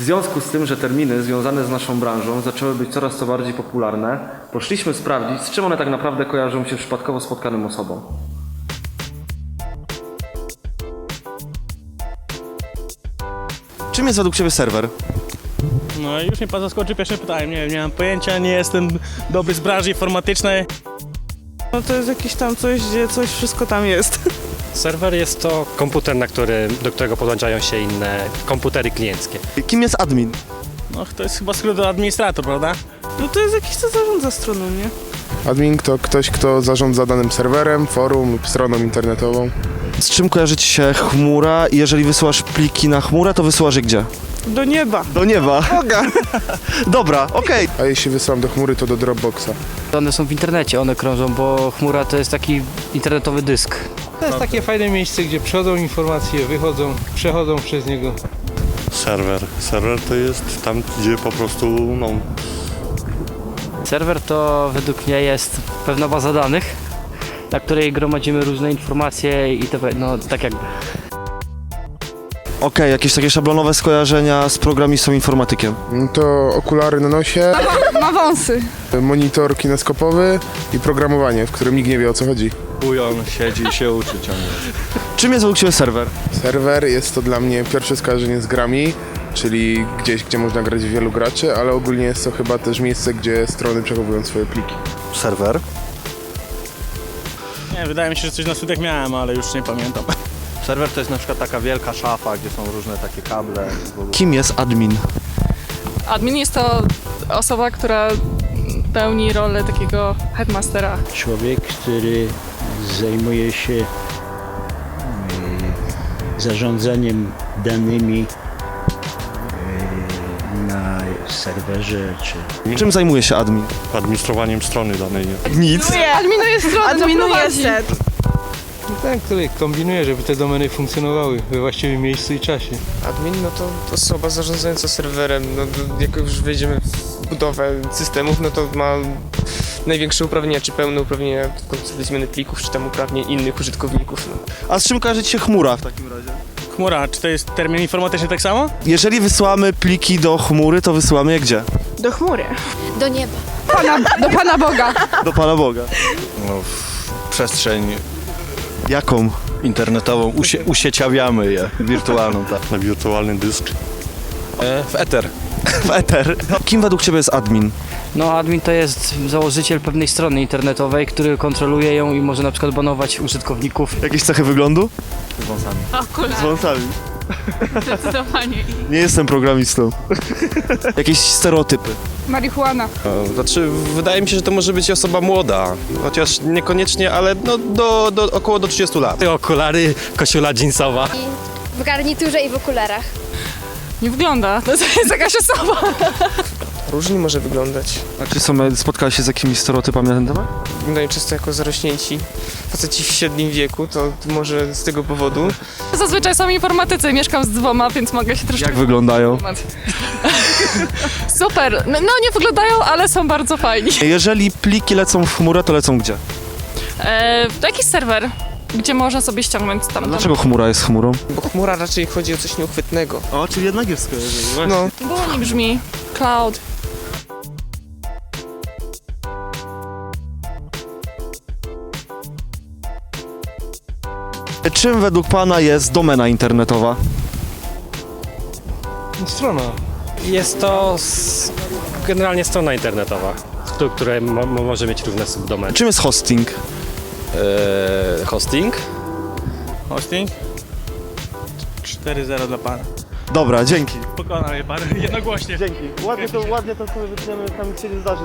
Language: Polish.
W związku z tym, że terminy związane z naszą branżą zaczęły być coraz to bardziej popularne, poszliśmy sprawdzić, z czym one tak naprawdę kojarzą się przypadkowo spotkanym osobom. Czym jest według Ciebie serwer? No już mnie pan zaskoczy pierwszym pytaniem, nie wiem, nie mam pojęcia, nie jestem dobry z branży informatycznej. No to jest jakieś tam coś, gdzie coś wszystko tam jest. Serwer jest to komputer, na który, do którego podłączają się inne komputery klienckie. Kim jest admin? No to jest chyba skrót do administrator, prawda? No to jest jakiś, co zarządza stroną, nie? Admin to ktoś, kto zarządza danym serwerem, forum lub stroną internetową. Z czym kojarzy Ci się chmura i jeżeli wysyłasz pliki na chmurę, to wysyłasz je gdzie? Do nieba. Do nieba. Dobra, okej. A jeśli wysyłam do chmury, to do Dropboxa. One są w internecie, one krążą, bo chmura to jest taki internetowy dysk. To jest takie fajne miejsce, gdzie przychodzą informacje, wychodzą, przechodzą przez niego. Serwer. Serwer to jest tam, gdzie po prostu no, Serwer to według mnie jest pewna baza danych, na której gromadzimy różne informacje i to no tak jak Okej, jakieś takie szablonowe skojarzenia z programistą informatykiem. No To okulary na nosie, Ma wąsy. monitor kineskopowy i programowanie, w którym nikt nie wie o co chodzi. Ujon siedzi i się uczy ciągle. Czym jest według Ciebie serwer? Serwer jest to dla mnie pierwsze skojarzenie z grami, czyli gdzieś, gdzie można grać wielu graczy, ale ogólnie jest to chyba też miejsce, gdzie strony przechowują swoje pliki. Serwer. Nie, wydaje mi się, że coś na studiach miałem, ale już nie pamiętam. Serwer to jest na przykład taka wielka szafa, gdzie są różne takie kable. w ogóle. Kim jest admin? Admin jest to osoba, która pełni rolę takiego headmastera. Człowiek, który zajmuje się e, zarządzaniem danymi e, na serwerze czy Czym zajmuje się admin? administrowaniem strony danej. Nic. Adminuje stronę, Adminuje set. Ten, który kombinuje, żeby te domeny funkcjonowały we właściwym miejscu i czasie. Admin no to osoba zarządzająca serwerem. No, to jak już wejdziemy w budowę systemów, no to ma największe uprawnienia, czy pełne uprawnienia do zmiany plików, czy tam uprawnień innych użytkowników. No. A z czym kojarzy Ci się chmura w takim razie? Chmura, czy to jest termin informatyczny tak samo? Jeżeli wysyłamy pliki do chmury, to wysyłamy je gdzie? Do chmury. Do nieba. Pana, do Pana Boga. Do Pana Boga. No, w przestrzeń Jaką? internetową usie, usieciawiamy je, wirtualną, tak. Na wirtualny dysk. E, w Ether. W Ether. Kim według Ciebie jest admin? no admin to jest założyciel pewnej strony internetowej, który kontroluje ją i może na przykład banować użytkowników. Jakieś cechy wyglądu? Z Okulary, wąsami. Zdecydowanie. Nie jestem programistą. Jakieś stereotypy. Marihuana. Znaczy, wydaje mi się, że to może być osoba młoda, chociaż niekoniecznie, ale no, do, do, około do 30 lat. Okulary, koszula jeansowa. W garniturze i w okularach. Nie wygląda. To jest jakaś osoba. Różnie może wyglądać. A czy są, spotkałeś się z jakimiś stereotypami na ten temat? Wyglądają często jako zarośnięci faceci w średnim wieku, to może z tego powodu. Zazwyczaj są informatycy, mieszkam z dwoma, więc mogę się troszkę... Jak wyglądają? Super, no no, nie wyglądają, ale są bardzo fajni. Jeżeli pliki lecą w chmurę, to lecą gdzie? E, to jakiś serwer, gdzie można sobie ściągnąć tam. Dlaczego chmura jest chmurą? Bo chmura raczej chodzi o coś nieuchwytnego. O, czyli jednak jest skojarzenie. No, Było nie brzmi. Cloud. Czym według Pana jest domena internetowa? Strona. Jest to s- generalnie strona internetowa, do której mo, mo, może mieć różne subdomeny. Czym jest hosting? Eee, hosting? Hosting? 4-0 dla pana. Dobra, dzięki. Pokonał mnie pan jednogłośnie. Dzięki. Ładnie to, ładnie to sobie wytniemy, tam nic się nie zdarzy.